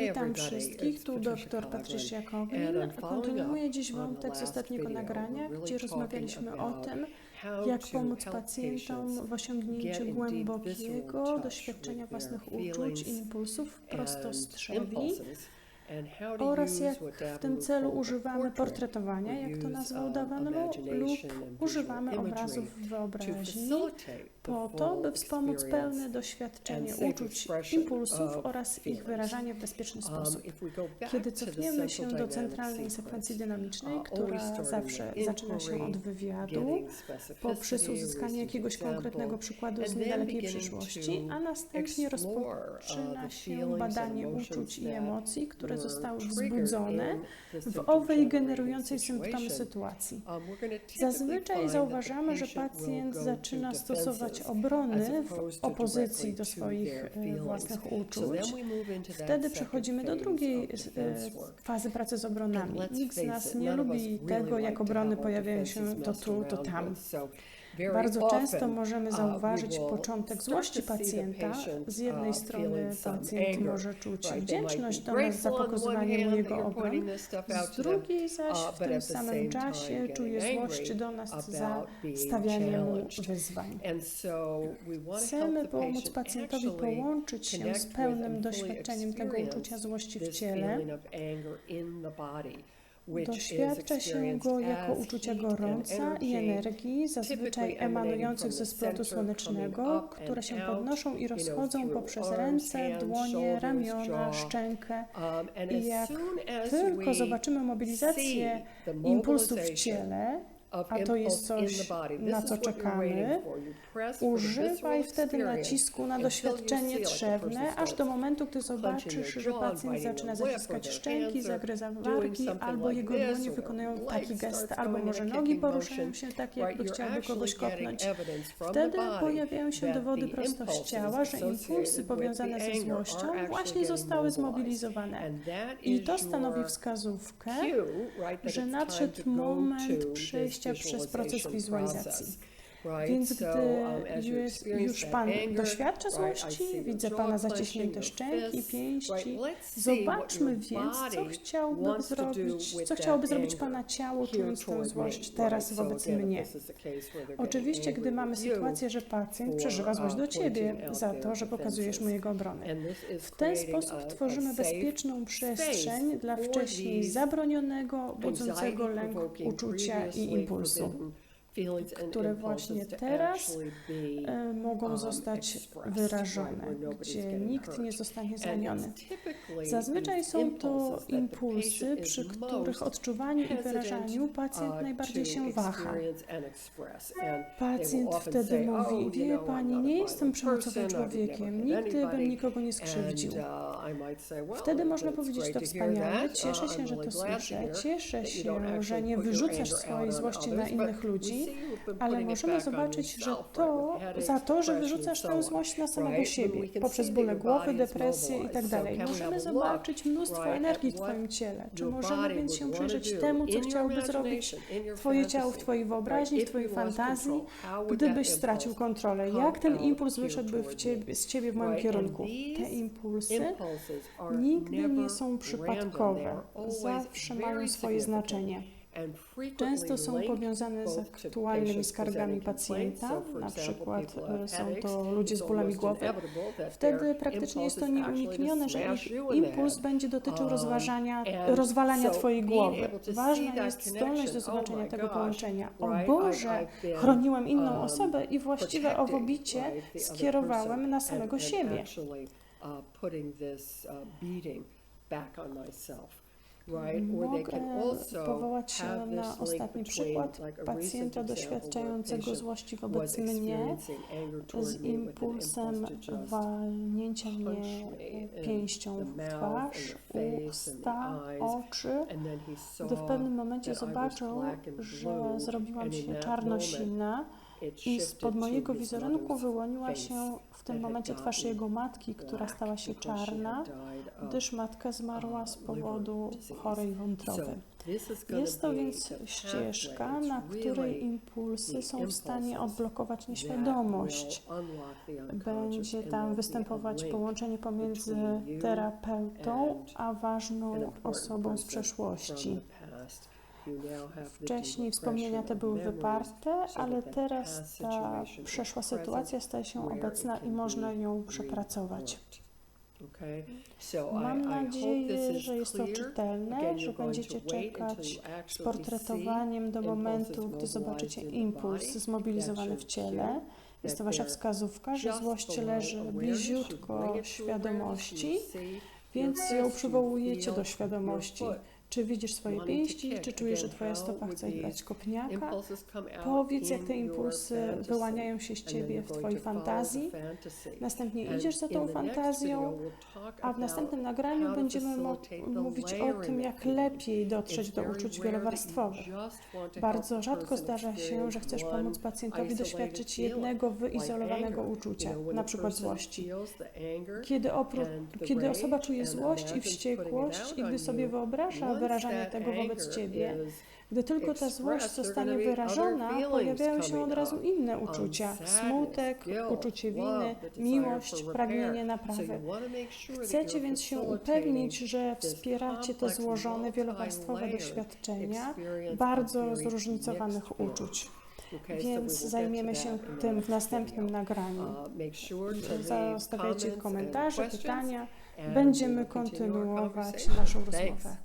Witam wszystkich, tu dr Patricia Coglin. Kontynuuję dziś wątek z ostatniego nagrania, gdzie rozmawialiśmy o tym, jak pomóc pacjentom w osiągnięciu głębokiego doświadczenia własnych uczuć i impulsów prostostrzeli oraz jak w tym celu używamy portretowania, jak to nazwał Davanlo, lub używamy obrazów wyobraźni po to, by wspomóc pełne doświadczenie uczuć, impulsów oraz ich wyrażanie w bezpieczny sposób. Kiedy cofniemy się do centralnej sekwencji dynamicznej, która zawsze zaczyna się od wywiadu, poprzez uzyskanie jakiegoś konkretnego przykładu z niedalekiej przyszłości, a następnie rozpoczyna się badanie uczuć i emocji, które zostały wzbudzone w owej generującej symptomy sytuacji. Zazwyczaj zauważamy, że pacjent zaczyna stosować obrony w opozycji do swoich e, własnych uczuć. Wtedy przechodzimy do drugiej e, fazy pracy z obronami. Nikt z nas nie lubi tego, jak obrony pojawiają się to tu, to tam. Bardzo często możemy zauważyć początek złości pacjenta. Z jednej strony pacjent może czuć wdzięczność do nas za pokazywanie mu jego obron, z drugiej zaś w tym samym czasie czuje złość do nas za stawianie mu wyzwań. Chcemy pomóc pacjentowi połączyć się z pełnym doświadczeniem tego uczucia złości w ciele, Doświadcza się go jako uczucia gorąca i energii, zazwyczaj emanujących ze splotu słonecznego, które się podnoszą i rozchodzą poprzez ręce, dłonie, ramiona, szczękę. I jak tylko zobaczymy mobilizację impulsów w ciele, a to jest coś, na co czekamy, używaj wtedy nacisku na doświadczenie trzewne, aż do momentu, gdy zobaczysz, że pacjent zaczyna zaciskać szczęki, zagryza wargi, albo jego dłonie wykonują taki gest, albo może nogi poruszają się tak, jakby chciałby kogoś kopnąć. Wtedy pojawiają się dowody prosto z ciała, że impulsy powiązane ze złością właśnie zostały zmobilizowane. I to stanowi wskazówkę, że nadszedł moment przejścia przejścia przez proces wizualizacji. Więc gdy już, już Pan doświadcza złości, widzę Pana zaciśnięte szczęki, pięści, zobaczmy więc, co chciałby zrobić, co chciałoby zrobić Pana ciało, czując tę złość teraz wobec mnie. Oczywiście, gdy mamy sytuację, że pacjent przeżywa złość do Ciebie za to, że pokazujesz mu jego obronę. W ten sposób tworzymy bezpieczną przestrzeń dla wcześniej zabronionego, budzącego lęk uczucia i impulsu które właśnie teraz e, mogą zostać wyrażone, gdzie nikt nie zostanie zraniony. Zazwyczaj są to impulsy, przy których odczuwaniu i wyrażaniu pacjent najbardziej się waha. Pacjent wtedy mówi, wie Pani, nie jestem przemocowym człowiekiem, nigdy bym nikogo nie skrzywdził. Wtedy można powiedzieć, to wspaniale, cieszę się, że to słyszę, cieszę się, że nie wyrzucasz swojej złości na innych ludzi, ale możemy zobaczyć, że to za to, że wyrzucasz tę złość na samego siebie, poprzez bóle głowy, depresję itd. Możemy zobaczyć mnóstwo energii w Twoim ciele. Czy możemy więc się przyjrzeć temu, co chciałoby zrobić Twoje ciało w Twojej wyobraźni, w Twojej fantazji, gdybyś stracił kontrolę? Jak ten impuls wyszedłby ciebie, z Ciebie w moim kierunku? Te impulsy nigdy nie są przypadkowe, zawsze mają swoje znaczenie. Często są powiązane z aktualnymi skargami pacjenta, na przykład są to ludzie z bólami głowy. Wtedy praktycznie jest to nieuniknione, że ich impuls będzie dotyczył rozważania, rozwalania Twojej głowy. Ważna jest zdolność do zobaczenia tego połączenia. O Boże, chroniłem inną osobę i właściwe owobicie skierowałem na samego siebie. Mogę powołać się na ostatni przykład pacjenta doświadczającego złości wobec mnie z impulsem walnięcia mnie pięścią w twarz, usta, oczy, gdy w pewnym momencie zobaczył, że zrobiłam się czarnosinna i spod mojego wizerunku wyłoniła się w tym momencie twarz jego matki, która stała się czarna, gdyż matka zmarła z powodu chorej wątroby. Jest to więc ścieżka, na której impulsy są w stanie odblokować nieświadomość. Będzie tam występować połączenie pomiędzy terapeutą a ważną osobą z przeszłości. Wcześniej wspomnienia te były wyparte, ale teraz ta przeszła sytuacja staje się obecna i można ją przepracować. Mam nadzieję, że jest to czytelne, że będziecie czekać z portretowaniem do momentu, gdy zobaczycie impuls zmobilizowany w ciele. Jest to Wasza wskazówka, że złość leży bliziutko świadomości, więc ją przywołujecie do świadomości. Czy widzisz swoje pięści, czy czujesz, że Twoja stopa chce dać kopniaka? Powiedz, jak te impulsy wyłaniają się z Ciebie w Twojej fantazji. Następnie idziesz za tą fantazją, a w następnym nagraniu będziemy mówić o tym, jak lepiej dotrzeć do uczuć wielowarstwowych. Bardzo rzadko zdarza się, że chcesz pomóc pacjentowi doświadczyć jednego wyizolowanego uczucia, na przykład złości. Kiedy, kiedy osoba czuje złość i wściekłość i gdy sobie wyobraża wyrażanie tego wobec Ciebie, gdy tylko ta złość zostanie wyrażona, pojawiają się od razu inne uczucia: smutek, uczucie winy, miłość, pragnienie naprawy. Chcecie więc się upewnić, że wspieracie te złożone, wielowarstwowe doświadczenia bardzo zróżnicowanych uczuć. Więc zajmiemy się tym w następnym nagraniu. Zostawiajcie komentarze, pytania. Będziemy kontynuować naszą rozmowę.